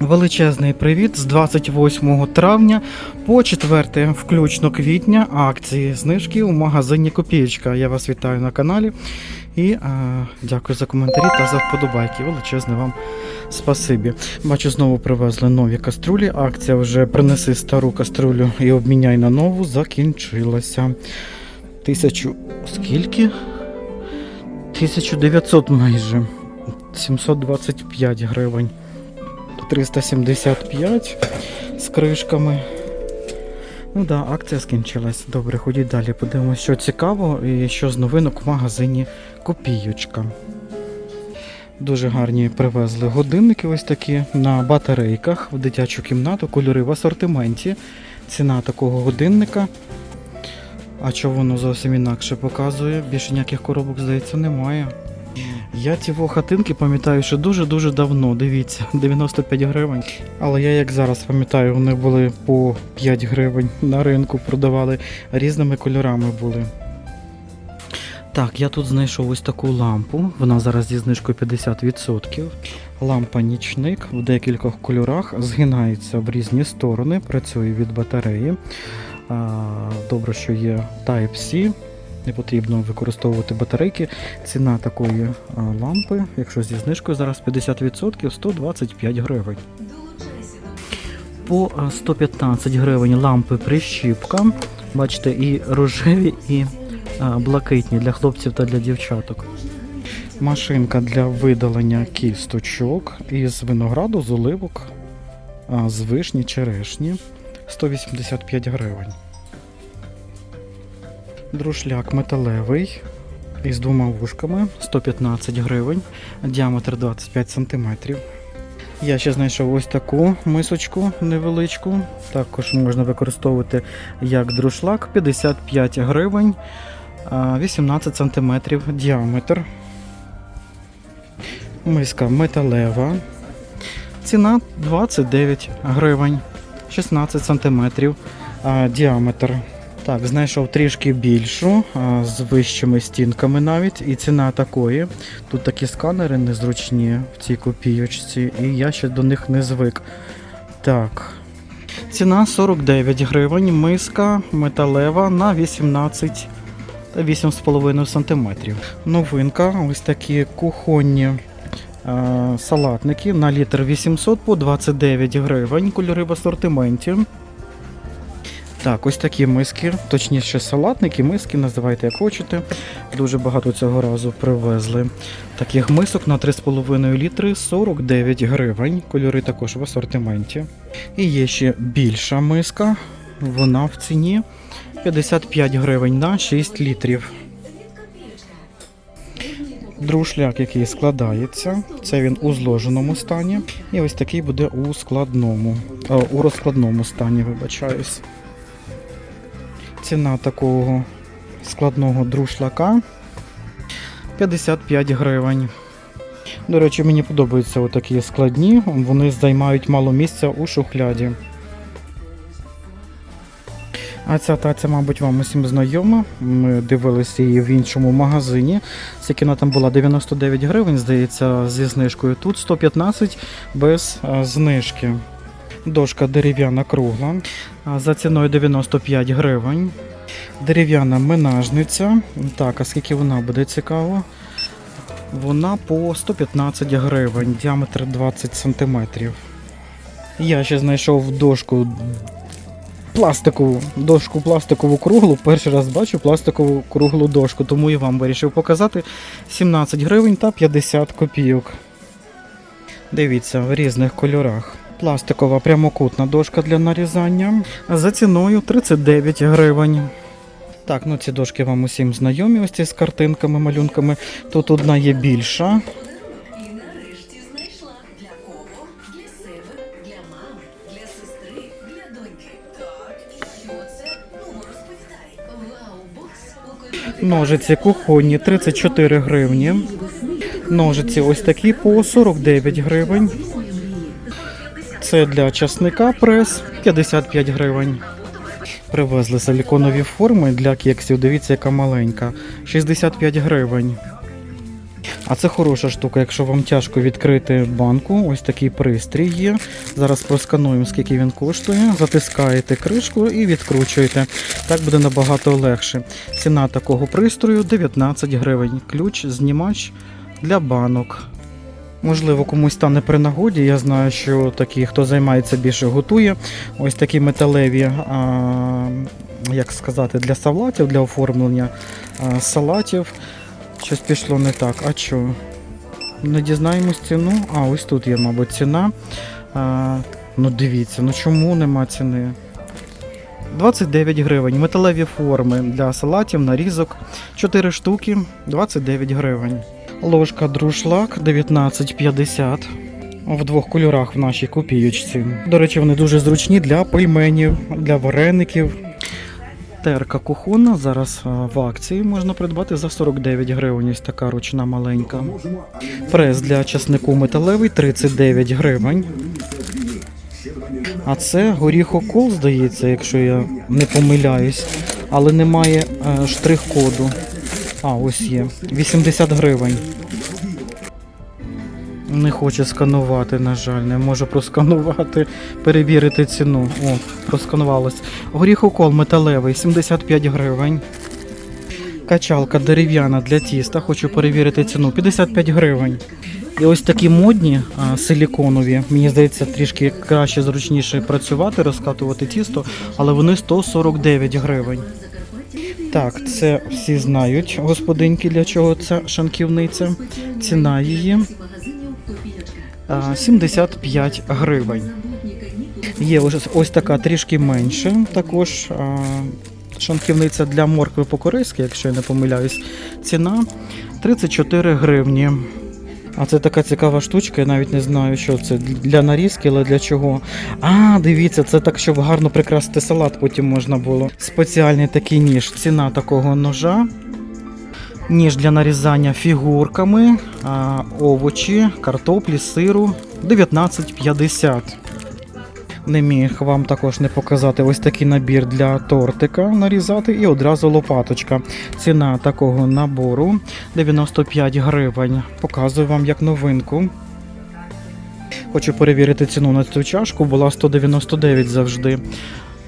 Величезний привіт з 28 травня по 4 включно квітня акції знижки у магазині Копієчка. Я вас вітаю на каналі і а, дякую за коментарі та за вподобайки. Величезне вам спасибі. Бачу, знову привезли нові каструлі. Акція вже принеси стару каструлю і обміняй на нову закінчилася. Тисячу скільки? 1900 майже. 725 гривень. 375 з кришками. Ну да, акція скінчилась. Добре, ходіть далі. Подивимося, що цікаво і що з новинок в магазині Копійочка. Дуже гарні привезли годинники ось такі на батарейках в дитячу кімнату, кольори в асортименті. Ціна такого годинника. А що воно зовсім інакше показує? Більше ніяких коробок, здається, немає. Я ці хатинки пам'ятаю, що дуже-дуже давно. Дивіться, 95 гривень. Але я як зараз пам'ятаю, вони були по 5 гривень на ринку, продавали різними кольорами були. Так, я тут знайшов ось таку лампу. Вона зараз зі знижкою 50%. Лампа нічник в декількох кольорах, згинається в різні сторони, працює від батареї. Добре, що є Type-C, не потрібно використовувати батарейки. Ціна такої лампи, якщо зі знижкою зараз 50%, 125 гривень. По а, 115 гривень лампи прищіпка. Бачите, і рожеві, і блакитні для хлопців та для дівчаток. Машинка для видалення кісточок із винограду, з оливок, з вишні, черешні 185 гривень. Друшляк металевий із двома вушками 115 гривень, діаметр 25 см. Я ще знайшов ось таку мисочку невеличку. Також можна використовувати як друшлак 55 гривень, 18 см діаметр. Миска металева. Ціна 29 гривень, 16 см діаметр. Так, знайшов трішки більшу, з вищими стінками навіть. І ціна такої. Тут такі сканери незручні в цій копійочці, і я ще до них не звик. Так. Ціна 49 гривень, миска металева на 18 та 8,5 см. Новинка, ось такі кухонні е, салатники на літр 800 по 29 гривень. Кольори в асортименті. Так, ось такі миски, точніше салатники, миски, називайте як хочете. Дуже багато цього разу привезли. Таких мисок на 3,5 літри 49 гривень. Кольори також в асортименті. І є ще більша миска. Вона в ціні 55 гривень на 6 літрів. Друшляк, який складається, це він у зложеному стані. І ось такий буде у складному, е, у розкладному стані, вибачаюсь. Ціна такого складного друшлака 55 гривень. До речі, мені подобаються отакі складні, вони займають мало місця у шухляді. А ця таця, мабуть, вам усім знайома. Ми дивилися її в іншому магазині. Вона там була 99 гривень, здається, зі знижкою. Тут 115 без знижки. Дошка дерев'яна кругла. За ціною 95 гривень. Дерев'яна менажниця. Так, а скільки вона буде цікаво? Вона по 115 гривень, діаметр 20 см. Я ще знайшов дошку пластикову, дошку пластикову круглу. Перший раз бачу пластикову круглу дошку, тому і вам вирішив показати 17 гривень та 50 копійок. Дивіться, в різних кольорах. Пластикова прямокутна дошка для нарізання за ціною 39 гривень. Так, ну ці дошки вам усім знайомі, ось ці з картинками, малюнками. Тут одна є більша. Ножиці кухонні 34 гривні. Ножиці ось такі по 49 гривень. Це для часника прес 55 гривень. Привезли силіконові форми для кексів. Дивіться, яка маленька. 65 гривень. А це хороша штука, якщо вам тяжко відкрити банку, ось такий пристрій є. Зараз проскануємо, скільки він коштує. Затискаєте кришку і відкручуєте. Так буде набагато легше. Ціна такого пристрою 19 гривень. Ключ, знімач для банок. Можливо, комусь стане при нагоді. Я знаю, що такі, хто займається більше готує, ось такі металеві, а, як сказати, для салатів, для оформлення а, салатів. Щось пішло не так. А що? Не дізнаємось ціну. А, ось тут є, мабуть, ціна. А, ну дивіться, ну чому нема ціни? 29 гривень. Металеві форми для салатів, нарізок. 4 штуки, 29 гривень. Ложка друшлак 19,50 в двох кольорах в нашій копійочці. До речі, вони дуже зручні для пельменів, для вареників. Терка кухонна зараз в акції можна придбати за 49 гривень. Ось така ручна маленька. Прес для часнику металевий 39 гривень. А це горіхокол, здається, якщо я не помиляюсь, але немає е, штрих-коду. А, ось є. 80 гривень. Не хоче сканувати, на жаль, не можу просканувати, перевірити ціну. О, просканувалось. Горіхокол металевий 75 гривень. Качалка дерев'яна для тіста, хочу перевірити ціну 55 гривень. І ось такі модні а, силіконові. Мені здається, трішки краще, зручніше працювати, розкатувати тісто, але вони 149 гривень. Так, це всі знають, господинки, для чого ця шанківниця. Ціна її а, 75 гривень. Є ось, ось така трішки менше, також шанківниця для моркви по-корейськи, якщо я не помиляюсь. Ціна 34 гривні. А це така цікава штучка, я навіть не знаю, що це для нарізки, але для чого. А, дивіться, це так, щоб гарно прикрасити салат потім можна було. Спеціальний такий ніж. Ціна такого ножа. Ніж для нарізання фігурками, овочі, картоплі, сиру 19,50. Не міг вам також не показати ось такий набір для тортика нарізати і одразу лопаточка. Ціна такого набору 95 гривень. Показую вам як новинку. Хочу перевірити ціну на цю чашку, була 199 завжди.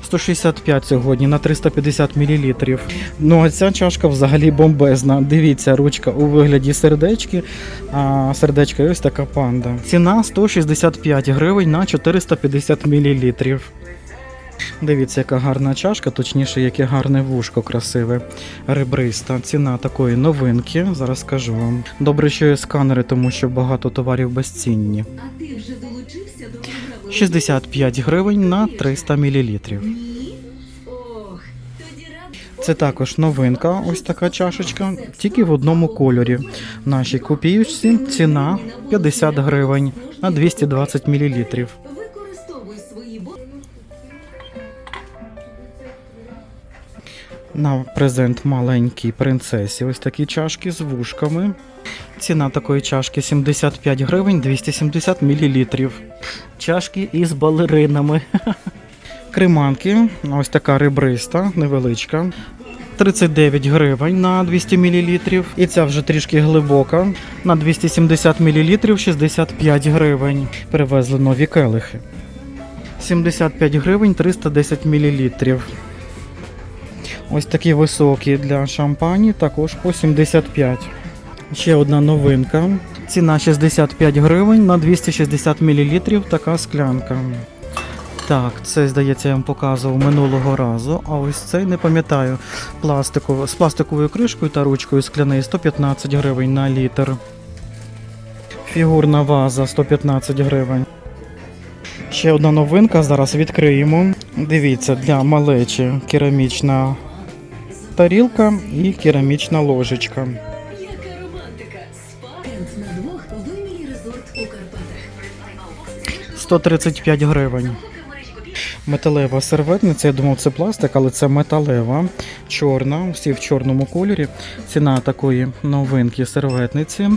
165 сьогодні на 350 мл. Ну а ця чашка взагалі бомбезна. Дивіться, ручка у вигляді сердечки, а сердечка ось така панда. Ціна 165 гривень на 450 мл. Дивіться, яка гарна чашка, точніше, яке гарне вушко красиве, ребриста. Ціна такої новинки. Зараз скажу вам. Добре, що є сканери, тому що багато товарів безцінні. А ти вже? 65 гривень на 300 мл. Це також новинка, ось така чашечка, тільки в одному кольорі. В нашій копіючці ціна 50 гривень на 220 мл. На презент маленькій принцесі. Ось такі чашки з вушками. Ціна такої чашки 75 гривень 270 мл. Чашки із балеринами. Креманки, ось така ребриста, невеличка. 39 гривень на 200 мл. І ця вже трішки глибока. На 270 мл 65 гривень. Привезли нові келихи. 75 гривень 310 мл. Ось такі високі для шампані, також по 75. Ще одна новинка. Ціна 65 гривень на 260 мл така склянка. Так, це, здається, я вам показував минулого разу. А ось цей не пам'ятаю. Пластиково, з пластиковою кришкою та ручкою скляний 115 гривень на літр. Фігурна ваза 115 гривень. Ще одна новинка, зараз відкриємо. Дивіться, для малечі керамічна тарілка і керамічна ложечка. 135 гривень. Металева серветниця, я думав, це пластик, але це металева, чорна, всі в чорному кольорі. Ціна такої новинки серветниці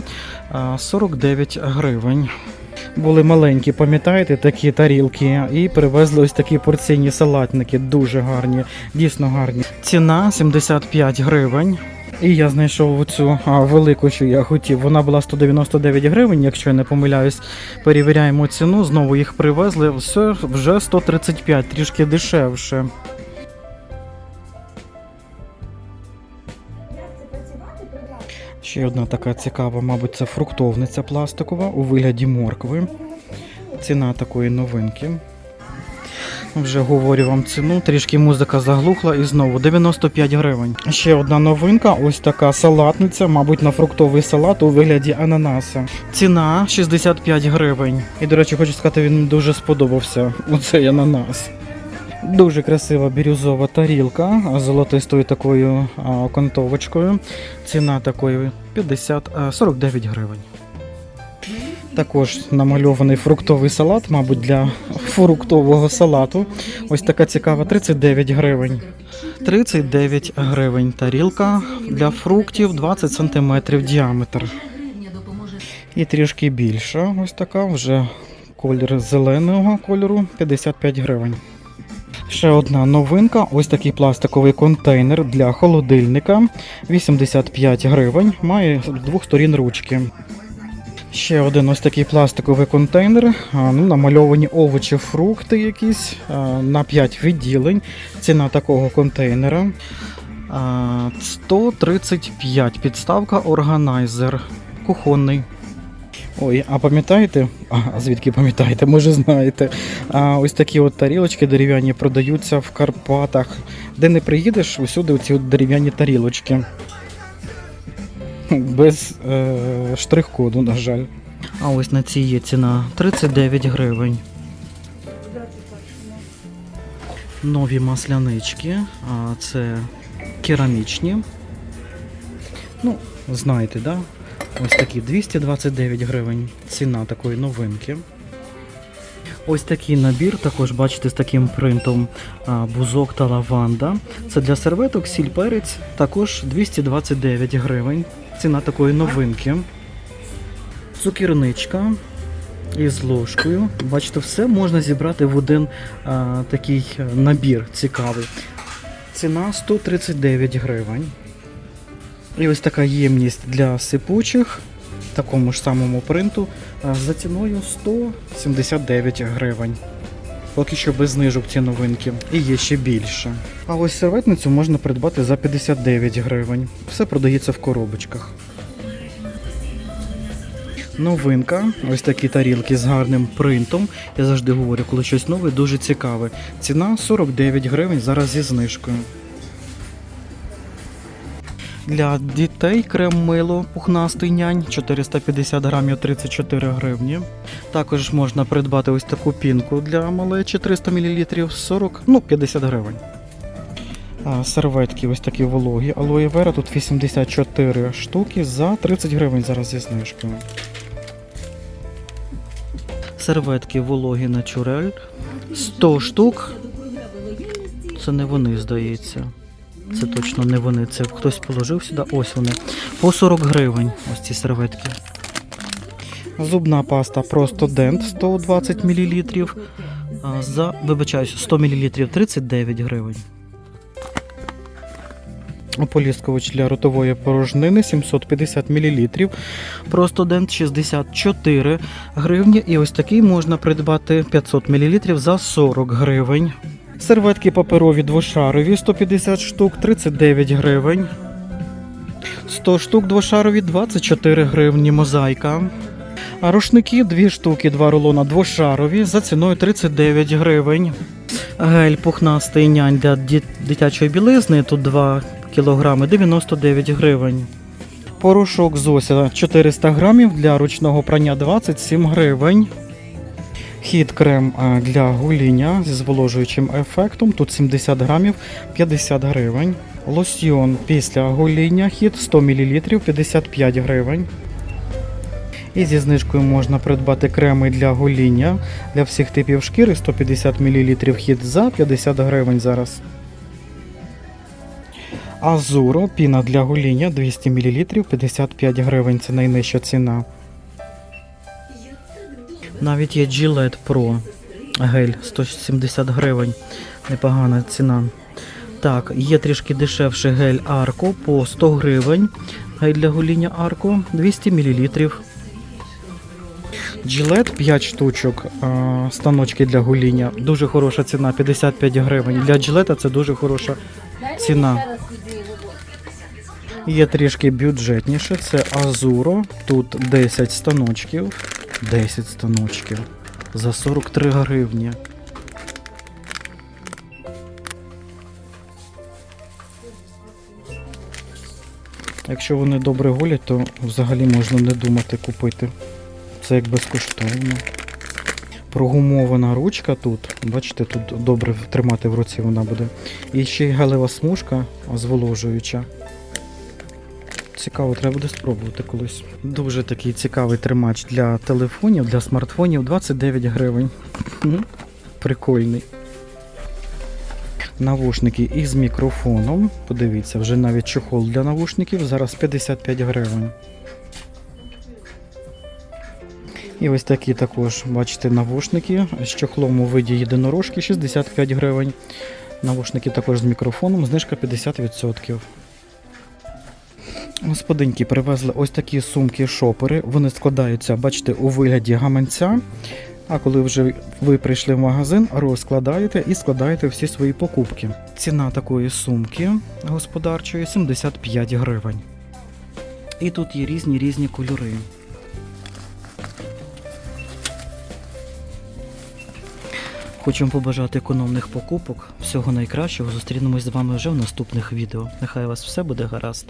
49 гривень. Були маленькі, пам'ятаєте, такі тарілки, і привезли ось такі порційні салатники, дуже гарні, дійсно гарні. Ціна 75 гривень. І я знайшов оцю а, велику, що я хотів. Вона була 199 гривень, якщо я не помиляюсь. Перевіряємо ціну, знову їх привезли. Все вже 135, трішки дешевше. Ще одна така цікава, мабуть, це фруктовниця пластикова у вигляді моркви. Ціна такої новинки. Вже говорю вам ціну, трішки музика заглухла і знову 95 гривень. Ще одна новинка, ось така салатниця, мабуть, на фруктовий салат у вигляді ананаса. Ціна 65 гривень. І, до речі, хочу сказати, він дуже сподобався. Оцей ананас. Дуже красива бірюзова тарілка з золотистою такою окантовочкою. Ціна такої 50-49 гривень. Також намальований фруктовий салат, мабуть, для фруктового салату. Ось така цікава 39 гривень. 39 гривень тарілка для фруктів 20 см діаметр. І трішки більша, ось така вже колір зеленого кольору 55 гривень. Ще одна новинка: ось такий пластиковий контейнер для холодильника 85 гривень. Має двох сторін ручки. Ще один ось такий пластиковий контейнер. Ну, намальовані овочі, фрукти якісь на 5 відділень. Ціна такого контейнера. 135. Підставка органайзер. Кухонний. Ой, а пам'ятаєте? А звідки пам'ятаєте? Може знаєте. А, ось такі от тарілочки дерев'яні продаються в Карпатах. Де не приїдеш, усюди оці дерев'яні тарілочки. Без е, штрих-коду, на жаль. А ось на цій є ціна 39 гривень. Нові маслянички, а це керамічні. Ну, знаєте, да? Ось такі 229 гривень. Ціна такої новинки. Ось такий набір, також бачите, з таким принтом бузок та лаванда. Це для серветок, сіль перець, також 229 гривень. Ціна такої новинки. Цукірничка із ложкою. Бачите, все можна зібрати в один а, такий е, набір цікавий. Ціна 139 гривень. І ось така ємність для сипучих, такому ж самому принту, за ціною 179 гривень. Поки що без знижок ці новинки. І є ще більше. А ось серветницю можна придбати за 59 гривень. Все продається в коробочках. Новинка, ось такі тарілки з гарним принтом. Я завжди говорю, коли щось нове, дуже цікаве. Ціна 49 гривень зараз зі знижкою. Для дітей крем мило пухнастий нянь 450 грамів 34 гривні. Також можна придбати ось таку пінку для малечі 300 мл 40, ну 50 гривень. А, серветки ось такі вологі. Алоє вера тут 84 штуки за 30 гривень зараз зі знижкою. Серветки вологі натюрель 100 штук. Це не вони, здається. Це точно не вони. Це хтось положив сюди. Ось вони. По 40 гривень. Ось ці серветки. Зубна паста просто дент 120 мл. За, вибачаюсь, 100 мл 39 гривень. Ополіскувач для ротової порожнини 750 мл. Просто дент 64 гривні. І ось такий можна придбати 500 мл за 40 гривень. Серветки паперові двошарові 150 штук 39 гривень. 100 штук двошарові 24 гривні мозаїка. А рушники 2 штуки, 2 рулона двошарові за ціною 39 гривень. Гель пухнастий нянь для дитячої білизни. Тут 2 кілограми 99 гривень. Порошок Зося 400 грамів для ручного прання 27 гривень. Хід крем для гоління зі зволожуючим ефектом. Тут 70 грамів 50 гривень. Лосьйон після гоління хід 100 мл 55 гривень. І зі знижкою можна придбати креми для гоління для всіх типів шкіри 150 мл хід за 50 гривень зараз. Азуро піна для гоління 200 мл 55 гривень. Це найнижча ціна. Навіть є Gillette Pro гель 170 гривень. Непогана ціна. Так, є трішки дешевше гель Арко по 100 гривень. Гель для гоління Арко 200 мл. Джилет 5 штучок, станочки для гоління. Дуже хороша ціна, 55 гривень. Для джилета це дуже хороша ціна. Є трішки бюджетніше, це Азуро. Тут 10 станочків. 10 станочків. За 43 гривні. Якщо вони добре голять, то взагалі можна не думати купити. Це як безкоштовно. Прогумована ручка тут. Бачите, тут добре тримати в руці вона буде. І ще й галева смужка зволожуюча. Цікаво, треба буде спробувати колись. Дуже такий цікавий тримач для телефонів, для смартфонів 29 гривень. Прикольний. Навушники із мікрофоном. Подивіться, вже навіть чохол для навушників. Зараз 55 гривень. І ось такі також, бачите, навушники з чохлом у виді єдинорожки 65 гривень. Навушники також з мікрофоном, знижка 50%. Господинки привезли ось такі сумки-шопери. Вони складаються, бачите, у вигляді гаманця. А коли вже ви прийшли в магазин, розкладаєте і складаєте всі свої покупки. Ціна такої сумки господарчої 75 гривень. І тут є різні різні кольори. Хочемо побажати економних покупок. Всього найкращого. Зустрінемось з вами вже в наступних відео. Нехай у вас все буде гаразд.